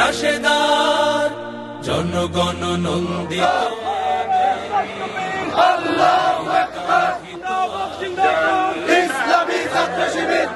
রাশেদার জনগণ নন্দিত। ইসলামী ছাত্র শিবির।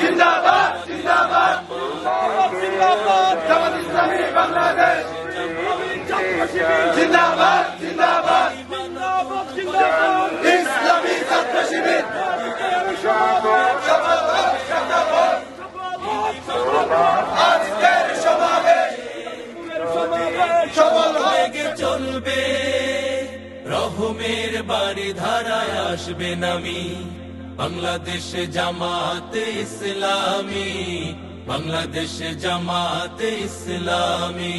জিন্দাবাদ জিন্দাবাদ। জামাত ইসলামী বাংলাদেশ। জিন্দাবাদ জিন্দাবাদ। ইসলামী ছাত্র শিবির। আজকের সমাবেশ। সফল হোক চলবে। রহমের বাড়ি ধারায় আসবে নামি। বাংলাদেশ জামাতে ইসলামী। বাংলাদেশ জামাতে ইসলামী।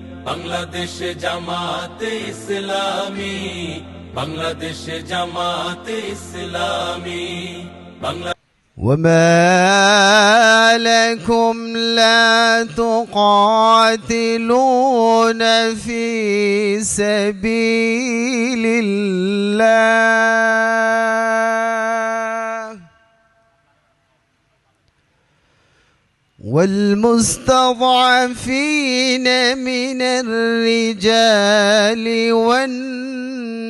বাংলাদেশে জামাতে ইসলামী বাংলাদেশে জামাতে ইসলামী বাংলা وما لكم لا تقاتلون في سبيل الله والمستضعفين من الرجال والنساء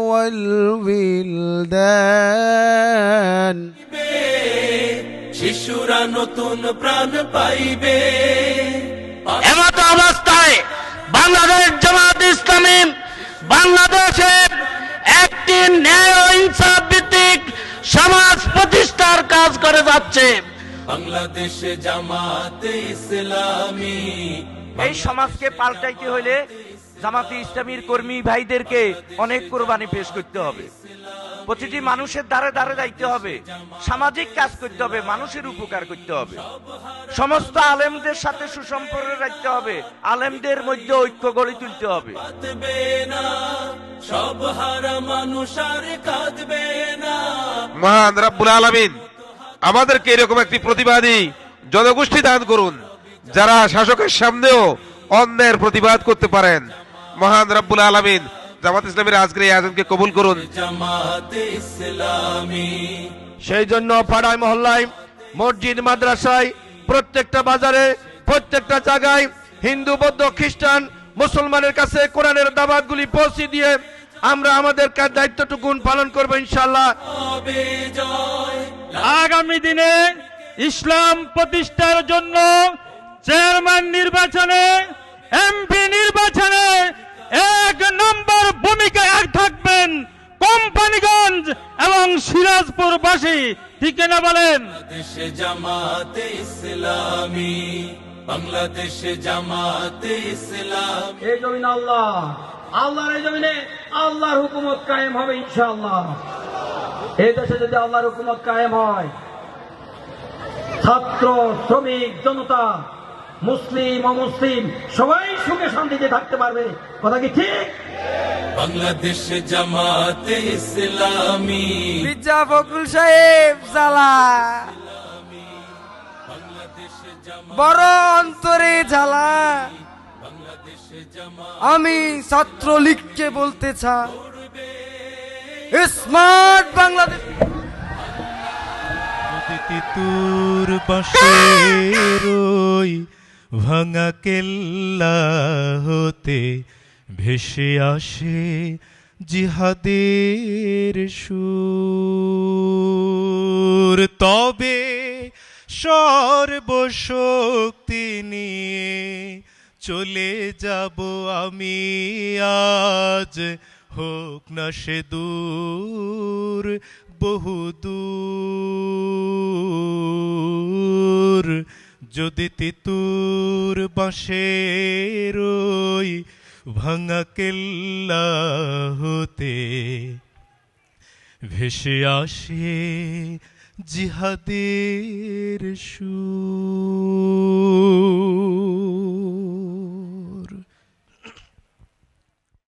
والولدان শিশুরা নতুন প্রাণ পাইবে এমত অবস্থায় বাংলাদেশ জামাত ইসলামী বাংলাদেশের একটি ন্যায় ও ইনসাফ ভিত্তিক সমাজ প্রতিষ্ঠার কাজ করে যাচ্ছে। বাংলাদেশ জামাতে ইসলামী। এই সমাজকে পাল্টাইতে হলে জামাতি ইসলামীর কর্মী ভাইদেরকে অনেক কোরবানি পেশ করতে হবে। প্রতিটি মানুষের দ্বারে দ্বারে যাইতে হবে। সামাজিক কাজ করতে হবে মানুষের উপকার করতে হবে। সমস্ত আলেমদের সাথে সুসম্পর্ক রাখতে হবে আলেমদের মধ্যে ঐক্য গড়ে তুলতে হবে। না সব মানুষ আর কাঁদবে না। মহান রাব্বুল আলামিন। আমাদেরকে এরকম একটি প্রতিবাদী জনগোষ্ঠী দান করুন যারা শাসকের সামনেও অন্যায়ের প্রতিবাদ করতে পারেন। মহান রাব্বুল আলামিন জামাত ইসলামের আজকের এই আয়োজনকে কবুল করুন। সেই জন্য পাড়ায় মহল্লায় মসজিদ মাদ্রাসায় প্রত্যেকটা বাজারে প্রত্যেকটা জায়গায় হিন্দু বৌদ্ধ খ্রিস্টান মুসলমানের কাছে কোরআনের দাবাতগুলি পৌঁছে দিয়ে আমরা আমাদের দায়িত্বটুকুন পালন করব ইনশাল্লাহ আগামী দিনে ইসলাম প্রতিষ্ঠার জন্য চেয়ারম্যান নির্বাচনে এমপি নির্বাচনে এক নম্বর ভূমিকায় থাকবেন কোম্পানিগঞ্জ এবং সিরাজপুরবাসী। ঠিক না বলেন? বাংলাদেশ জামাতে ইসলামী বাংলাদেশ জামাতে ইসলামী। এই জমিন আল্লাহ। আল্লাহর এই জমিনে আল্লাহর হুকুমত কায়েম হবে ইনশাআল্লাহ। এই দেশে যদি আল্লাহর হুকুমত কায়েম হয় ছাত্র শ্রমিক জনতা মুসলিম অমুসলিম সবাই সুখে শান্তিতে থাকতে পারবে। কথা কি ঠিক? বাংলাদেশ জামাতে ইসলামী। মির্জা ফখরুল সাহেব জ্বালা। বাংলাদেশ বড় অন্তরে জ্বালা। আমি ছাত্রলীগকে বলতে চাই। স্মার্ট বাংলাদেশ। যদি তিতুর বাঁশে রই, ভাঙা কেল্লা হতে ভেসে আসে জিহাদের সুর। তবে সর্বশক্তি নিয়ে চলে যাব আমি আজ হোক না সে দূর বহুদূর যদি তিতুর বাঁশের ওই ভাঙা কেল্লা হতে, ভেসে আসে জিহাদের সুর।